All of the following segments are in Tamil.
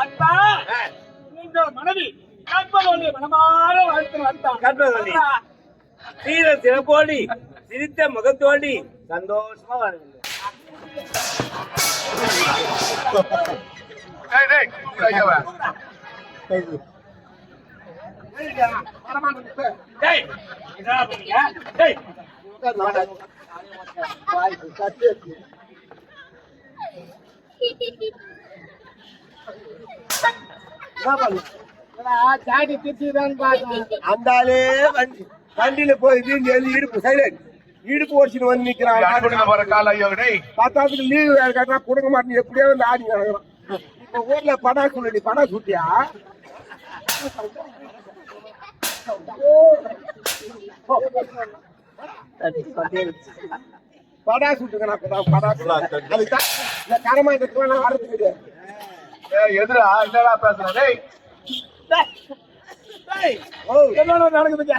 அத்தா உங்க மனைவி கற்பகவல்லி மனமாற வாழ்த்து வந்தான் கற்பகவல்லி. சீர சிறப்போடி சிரித்த முகத்தோடி சந்தோஷமா வாழ்ந்து டேய் டேய் கூப்பிடு ஐயாவை டேய் என்னடா பண்ணீங்க டேய் சாடி திட்டிதான் அந்தாலே வண்டி வண்டியில இங்க இருந்து இடுப்பு சைலண்ட் இடுப்பு ஓடிச்சுட்டு வந்து நிக்கிறான். பத்தாவதுக்கு லீவு வேற கட்டினா கொடுக்க மாட்டேன் எப்படியோ வந்து ஆடி கிடக்குறான் இப்ப ஊர்ல படா சொல்லி படா சுட்டியா? படா சுட்டுக்கணும் அப்பதான் படா. அதுதான் இந்த கரமா இந்த வரது கிடையாது ஏய் எதுடா என்னடா பேசுற? நடக்குதுங்க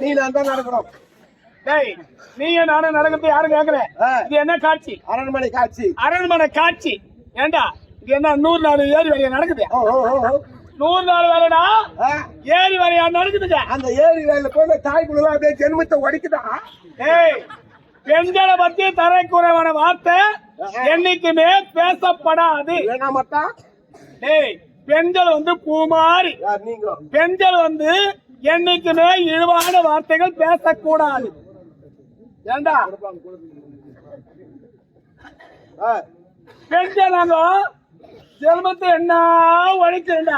நீ நான் தான் நடக்கிறோம் டேய் நீங்க நானும் நடக்கிறது யாரும் கேட்கல. இது என்ன காட்சி? அரண்மனை காட்சி. அரண்மனை காட்சி. ஏண்டா இது என்ன நூறு நாள் ஏரி வரையா நடக்குது. நூறு நாள் வேலைடா? ஏரி வரையா நடக்குதுங்க அந்த ஏரி வேலையில போய் தாய்க்குள்ள அப்படியே ஜென்மத்தை உடைக்குதா ஏய் பெண்களை பத்தி தரைக்குறைவான வார்த்தை என்னைக்குமே பேசப்படாது. இல்லைனா மட்டும் டேய் பெண்கள் வந்து நீங்க? பெண்கள் வந்து என்னைக்குமே இழிவான வார்த்தைகள் பேசக்கூடாது. ஏண்டா? பெண்கள் நாங்க ஜென்மத்தை என்ன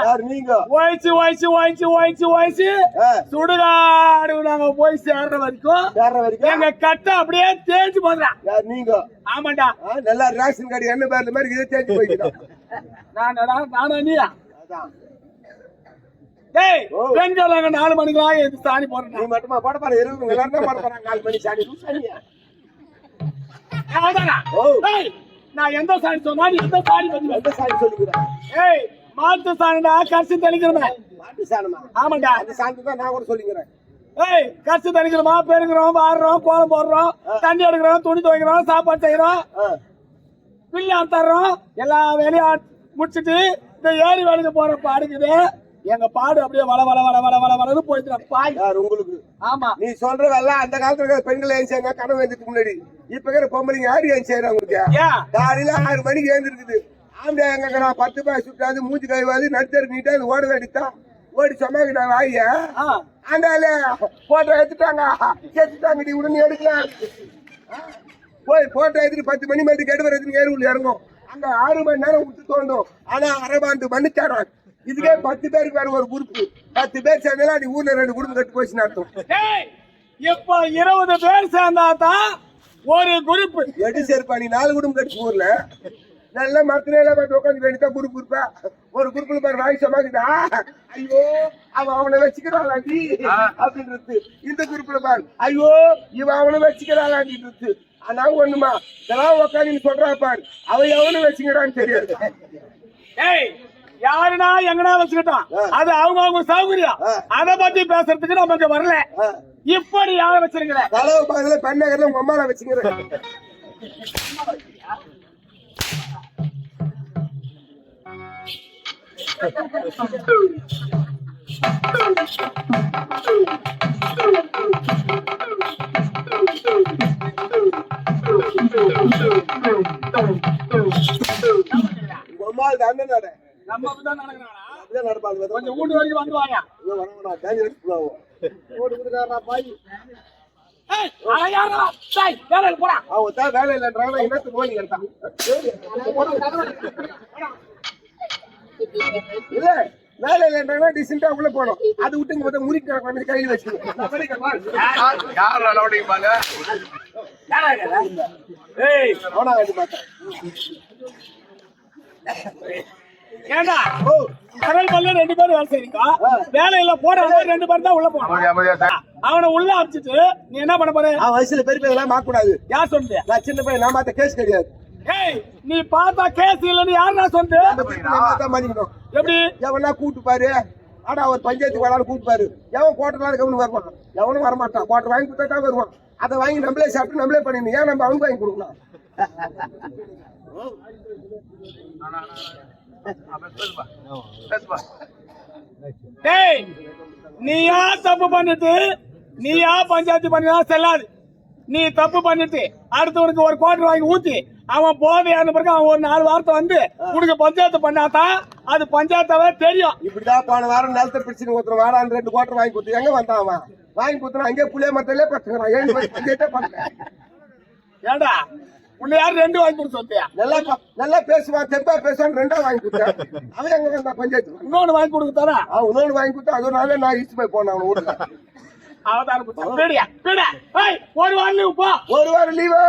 யார் நீங்க? ஒழிச்சு ஒழிச்சு ஒழிச்சு ஒழிச்சு ஆ, சுடுகாடு நாங்க போய் சேர்ற வரைக்கும் சேர்ற வரைக்கும்? எங்க கட்டை அப்படியே தேஞ்சு போதுறான் நீங்க? ஆமாண்டா. நல்லா ரேஷன் கார்டு என்ன பேர்ல மாதிரி இதை தேய்ச்சி போய்க்கிறோம் நானடா நானும் நீயா? டேய் ஓ. பெண்கள் நாங்க நாலு மணிக்கெல்லாம் எடுத்து சாணி நீ போடுறேன் மட்டுமா போட பாரு இருபது எல்லாரும் போட போறாங்க. நாலு மணி சாணி. சாணியா? அவ்வளவுதானா? ஓ. டேய், நான் எந்த சாணி சொன்னா நீ எந்த சாணி பண்ணுவ எந்த சாணி சொல்லிக்கிறேன் ஏய் மாட்டு சாணிடா கரிசி தெளிக்கிறவன் மாட்டு சாணமா? ஆமாண்டா. அந்த சாணி தான் நான் கூட சொல்லிக்கிறேன். ஏய் கரிசி தெளிக்கிறோமா? பெருக்கிறோம் வாடுறோம் கோலம் போடுறோம் தண்ணி எடுக்கிறோம் துணி துவைக்கிறோம் சாப்பாடு செய்யறோம் ஆ, பில்லு தர்றோம். எல்லா வேலையும் ஆ- முடிச்சிட்டு இந்த ஏரி வேலைக்கு போற பாடுக்குது எங்க பாடு அப்படியே வள வள வள வள வள வளன்னு போயிட்டு பாய். யார் உங்களுக்கு? ஆமா. நீ சொல்றதெல்லாம் அந்த காலத்துல இருக்கிற பெண்கள் ஏன் செய்யுங்க கனவு எழுந்துக்கு முன்னாடி. இப்ப இருக்கிற பொம்பளைங்க யாரு ஏன் செய்யறாங்க உங்களுக்கு? காலையில ஆறு மணிக்கு எழுந்திருக்குது. ஆம்பளை எங்க பத்து பாய் சுட்டாது மூஞ்சி கழுவாது நடுத்தர் நீட்டா ஓட வேண்டித்தான் ஓடி சொன்னாங்க நான் வாய. ஆ. ஆண்டாலே போட்டோ எடுத்துட்டாங்க. எடுத்துட்டாங்க நீ உடனே எடுக்கலாம். போய் போட்டோ எடுத்துட்டு பத்து மணி மாதிரி கெடு வரதுன்னு ஏறுவுள்ள இறங்கும் அங்க ஆறு மணி நேரம் விட்டு தோண்டும் ஆனா அரபாண்டு தேடும் இதுக்கே பத்து பேருக்கு வேற ஒரு குரூப் பத்து பேர் சேர்ந்தா நீ ஊர்ல ரெண்டு குடும்பம் கட்டு போச்சு நடத்தும் இப்போ இருபது பேர் சேர்ந்தாதான் ஒரு குரூப் எடு சேர்ப்பா நீ நாலு குடும்பம் கட்டு ஊர்ல நல்ல மரத்துல பார்த்து உட்காந்து வேண்டியதா குரூப் இருப்பா ஒரு குரூப்ல பாரு நாய் சமாக்குதா ஐயோ அவன் அவனை வச்சுக்கிறாளாண்டி. அப்படின்றது. இந்த குரூப்ல பாரு. ஐயோ இவன் அவனை வச்சுக்கிறாளாண்டின்றது ஆனா ஒண்ணுமா? இதெல்லாம் உட்காந்து சொல்றா பாரு. அவன் எவனும் வச்சுக்கிறான்னு தெரியாது. ஏய் யாருனா எங்கனா வச்சுக்கிட்டோம் ஆ. அது அவங்க அவங்க சௌகரியம். அத பத்தி பேசுறதுக்கு நமக்கு வரல. ஆ. இப்படி யார பாக்கல பெண்ணகர்ல உங்க அம்மால வச்சுக்கிறேன். அம்மாள் தான் நட? நம்ம அப்படிதான் நடக்கிறானா? அப்படிதான் நடப்பாங்க. கொஞ்சம் வீட்டு வரைக்கும் வந்து வாங்க. ஓடி பாய். ஏய், யாரா? டேய், வேலைக்கு போடா. அவன் தான் வேலை இல்லைன்றாங்க என்னத்து போய் இல்ல வேலை இல்லைன்றாங்க டிசென்டா உள்ள போனோம் அது விட்டு இங்க பார்த்தா முறிக்க வந்து கையில் வச்சுக்கணும் யார் ஏய் அவனா பார்த்தேன். ஏண்டா? கடல் பல்ல ரெண்டு பேரும் வேலை செய்றீங்க. வேலையில போற ரெண்டு பேரும் தான் உள்ள தா- அவனை உள்ள அடிச்சிட்டு நீ என்ன பண்ண போற? அவன் வயசுல பெரிய பையன் மாக்க கூடாது யார் சொன்னது நான் சின்ன பையன் நான் பார்த்த கேஸ் கிடையாது. நீ பார்த்தா கேஸ் இல்லன்னு யார் நான் சொன்னது எப்படி? எவனா கூட்டு பாரு. ஆனா ஒரு பஞ்சாயத்துக்கு வேணாலும் கூட்டு பாரு. எவன் கோட்டனாலும் கவனம் வருவான் எவனும் வரமாட்டான். கோட்டை வாங்கி கொடுத்தா வருவான். அதை வாங்கி நம்மளே சாப்பிட்டு நம்மளே பண்ணிடணும். ஏன் நம்ம அவங்க வாங்கி கொடுக்கலாம் நீயா தப்பு பண்ணிட்டு நீயா பஞ்சாயத்து பண்ணினா செல்லாது. நீ தப்பு பண்ணிட்டு அடுத்தவனுக்கு ஒரு கோட்டர் வாங்கி ஊத்தி அவன் போதையான பிறகு அவன் ஒரு நாலு வாரத்தை வந்து உனக்கு பஞ்சாயத்து பண்ணாதான் அது பஞ்சாயத்தாவே தெரியும். இப்படிதான் போன வாரம் நிலத்தை பிடிச்சு ஒருத்தர் வாரான் ரெண்டு கோட்டர் வாங்கி கொடுத்து எங்க வந்தான் அவன்? வாங்கி கொடுத்தா அங்கேயே புளிய மரத்திலே பட்டுக்கிறான் ஏழு பஞ்சாயத்தே பண்ணேன் ஏண்டா உன்னை யார் ரெண்டு வாங்கி கொடுத்து வந்தியா நல்லா நல்லா பேசுவான் தெம்பா பேசுவான் ரெண்டா வாங்கி கொடுத்தேன். அவன் எங்க வந்தான் பஞ்சாயத்து இன்னொன்னு வாங்கி கொடுக்க தரேன் அவன் இன்னொன்று வாங்கி கொடுத்தா அது ஒரு நாளே நான் இஷ்டு போய் போனேன் அவன் வீட்டுல அவதாரம் பேடியா? பேடா. ஏய் ஒரு வாரம் லீவு போ. ஒரு வாரம் லீவு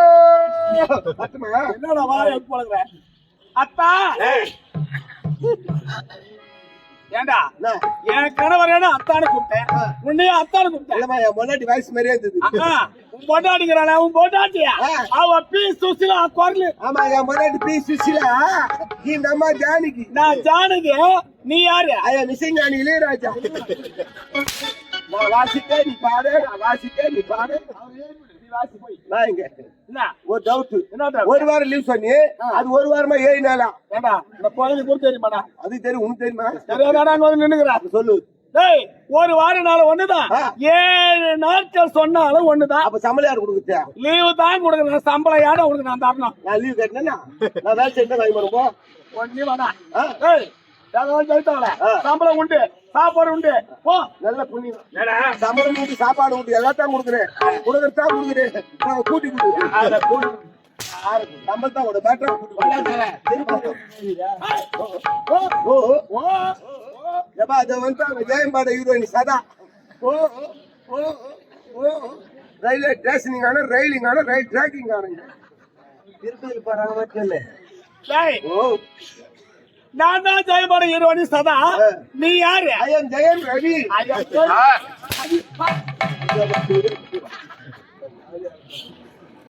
என்னடா வாரம் பழகுற அத்தா. ஏண்டா? என்ன? என் கணவர் என்ன அத்தானு கூப்பிட்டேன். உன்னையும் அத்தானு கூப்பிட்டேன். என் முன்னாடி வயசு மாதிரியே இருந்தது. உன் பொண்டாட்டிக்கிறானே உன் பொண்டாட்டியா. அவ பீ. சுசிலா குரலு. ஆமா என் முன்னாடி பி. சுசிலா. இந்த அம்மா ஜானகி. நான் ஜானகி. நீ யாரு? ஐயா நிசைஞானி இளையராஜா. நான் வாசிக்க நீ பாடு நான் வாசிக்க நீ பாடு வாசி போய். நான் இங்க என்ன ஒரு டவுட் என்ன ஒரு வாரம் லீவ் சொன்னி அது ஒரு வாரமா ஏழு நாளா ஏண்டா இந்த குழந்தை கூட தெரியுமாடா அது தெரியும் உனக்கு தெரியுமா தெரியாதாடா அங்க வந்து நின்னுக்கிறா சொல்லு டேய் ஒரு வாரம் நாள் ஒண்ணுதான் ஏழு நாட்கள் சொன்னாலும் ஒண்ணுதான் அப்ப சம்பளம் யார் கொடுக்குறா லீவு தான் கொடுக்கணும் சம்பளம் யாரும் உனக்கு நான் தரணும் நான் லீவ் கட்டினா நான் வேலை செய்ய வாங்கி வரும்போ ஒண்ணே வேணா சம்பளம் உண்டு சாப்பாடு உண்டு. போ. நல்ல புண்ணியம். சம்பளம் ஊட்டி சாப்பாடு ஊட்டி எல்லாத்தையும் கொடுக்குறேன். கொடுக்கறதா கொடுக்குறேன். நான் கூட்டி கொடுக்குறேன் ஒரு பேட்டரை ஓ, ஓ ஓ, ஓ. எப்பா அதை வந்து ஜெயம்பாட ஹீரோயின் சதா. ஓ ஓ ஓ ரயில்வே ஸ்டேஷனிங் ஆன ரயிலிங் ஆன ரயில் ட்ராக்கிங் மட்டும் டேய் ஓ நான் தான் ஜெயபாட இருவனி சதா. நீ யாரு? I am Jayam Ravi.